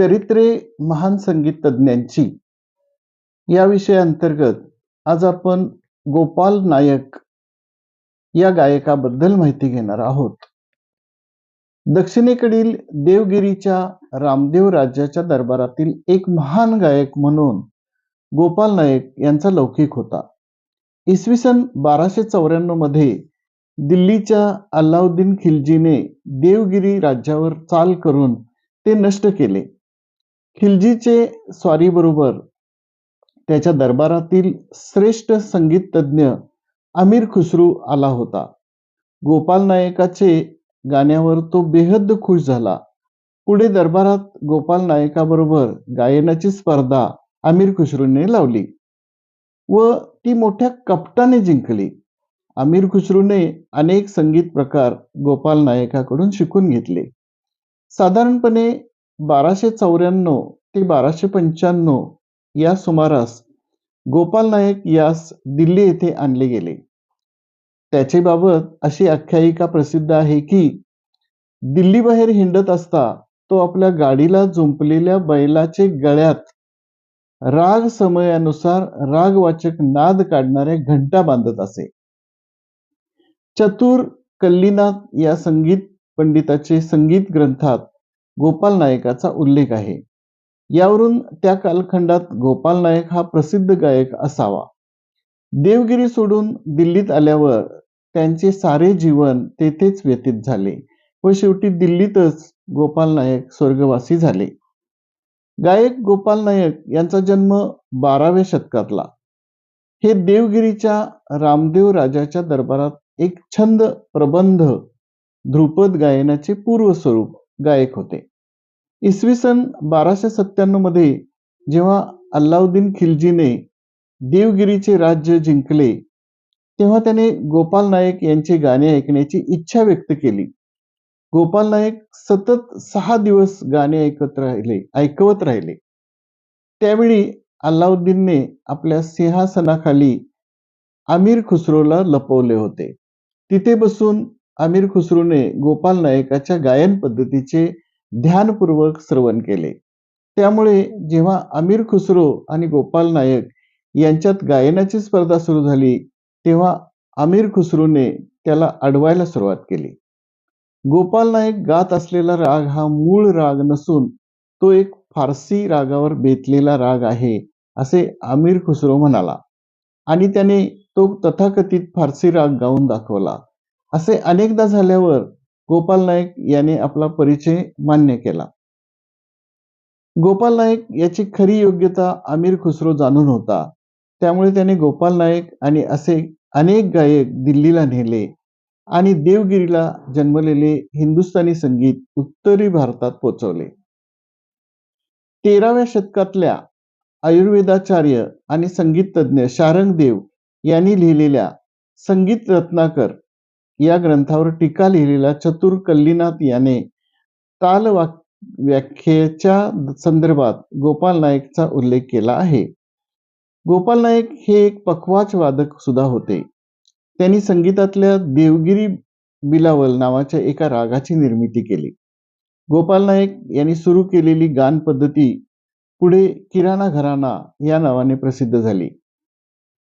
चरित्रे महान संगीत तज्ञांची या विषयाअंतर्गत आज आपण गोपाल नायक या गायकाबद्दल माहिती घेणार आहोत. दक्षिणेकडील देवगिरीच्या रामदेव राज्याच्या दरबारातील एक महान गायक म्हणून गोपाल नायक यांचा लौकिक होता. इसवी सन बाराशे चौऱ्याण्णवमध्ये दिल्लीच्या अल्लाउद्दीन खिलजीने देवगिरी राज्यावर चाल करून ते नष्ट केले. खिलजीचे स्वारीबरोबर त्याच्या दरबारातील श्रेष्ठ संगीत तज्ञ अमीर खुसरू आला होता. गोपाल नायकाचे गाण्यावर तो बेहद खुश झाला. पुढे दरबारात गोपाल नायकाबरोबर गायनाची स्पर्धा अमीर खुसरूने लावली. व ती मोठ्या कपटाने जिंकली. अमीर खुसरूने अनेक संगीत प्रकार गोपाल नायकाकडून शिकून घेतले. साधारणपणे बाराशे चौऱ्याण्णव ते बाराशे पंच्याण्णव या सुमारास गोपाल नायक यास दिल्ली येथे आणले गेले. त्याचे बाबत अशी आख्यायिका प्रसिद्ध आहे की दिल्ली बाहेर हिंडत असता तो आपल्या गाडीला जुंपलेल्या बैलाचे गळ्यात राग समयानुसार रागवाचक नाद काढणाऱ्या घंटा बांधत असे. चतुर कल्लीनाथ या संगीत पंडिताचे संगीत ग्रंथात गोपाल नायकाचा उल्लेख आहे. यावरून त्या कालखंडात गोपाल नायक हा प्रसिद्ध गायक असावा. देवगिरी सोडून दिल्लीत आल्यावर त्यांचे सारे जीवन तेथेच व्यतीत झाले व शेवटी दिल्लीतच गोपाल नायक स्वर्गवासी झाले. गायक गोपाल नायक यांचा जन्म बाराव्या शतकातला. हे देवगिरीच्या रामदेव राजाच्या दरबारात एक छंद प्रबंध ध्रुपद गायनाचे पूर्वस्वरूप गायक होते. इसवी सन बाराशे सत्त्याण्णवमध्ये जेव्हा अल्लाउद्दीन खिलजीने देवगिरीचे राज्य जिंकले तेव्हा त्याने गोपाल नायक यांचे गाणे ऐकण्याची इच्छा व्यक्त केली. गोपाल नायक सतत सहा दिवस गाणे ऐकत राहिले ऐकवत राहिले. त्यावेळी अल्लाउद्दीनने आपल्या सिंहासनाखाली आमिर खुसरोला लपवले होते. तिथे बसून आमिर खुसरूने गोपाल नायकाच्या गायन पद्धतीचे ध्यानपूर्वक श्रवण केले. त्यामुळे जेव्हा अमीर खुसरो आणि गोपाल नायक यांच्यात गायनाची स्पर्धा सुरू झाली तेव्हा अमीर खुसरूने त्याला अडवायला सुरुवात केली. गोपाल नायक गात असलेला राग हा मूळ राग नसून तो एक फारसी रागावर बेतलेला राग आहे असे आमिर खुसरो म्हणाला. आणि त्याने तो तथाकथित फारसी राग गाऊन दाखवला. असे अनेकदा झाल्यावर गोपाल नाईक याने आपला परिचय मान्य केला. गोपाल नाईक याची खरी योग्यता आमिर खुसरो जाणून होता. त्यामुळे त्याने गोपाल नाईक आणि असे अनेक गायक दिल्लीला नेले आणि देवगिरीला जन्मलेले हिंदुस्थानी संगीत उत्तरी भारतात पोचवले. तेराव्या शतकातल्या आयुर्वेदाचार्य आणि संगीत तज्ञ शारंगदेव यांनी लिहिलेल्या संगीत रत्नाकर या ग्रंथावर टीका लिहिलेला चतुर कल्लीनाथ याने ताल व्याख्येच्या संदर्भात गोपाल नाईकचा उल्लेख केला आहे. गोपाल नाईक हे एक पखवाच वादक सुद्धा होते. त्यांनी संगीतातल्या देवगिरी बिलावल नावाच्या एका रागाची निर्मिती केली. गोपाल नाईक यांनी सुरू केलेली गान पद्धती पुढे किराणा घराणा या नावाने प्रसिद्ध झाली.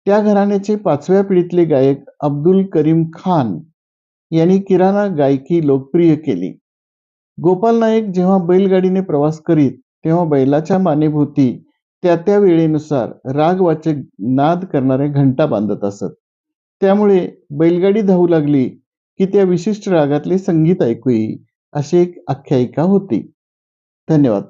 त्या घराण्याचे पाचव्या पिढीतले गायक अब्दुल करीम खान यांनी किराणा गायकी लोकप्रिय केली. गोपाल नायक जेव्हा बैलगाडीने प्रवास करीत तेव्हा बैलाच्या मानेभोवती त्या त्या वेळेनुसार रागवाचक नाद करणाऱ्या घंटा बांधत असत. त्यामुळे बैलगाडी धावू लागली की त्या विशिष्ट रागातले संगीत ऐकू येई अशी एक आख्यायिका होती. धन्यवाद.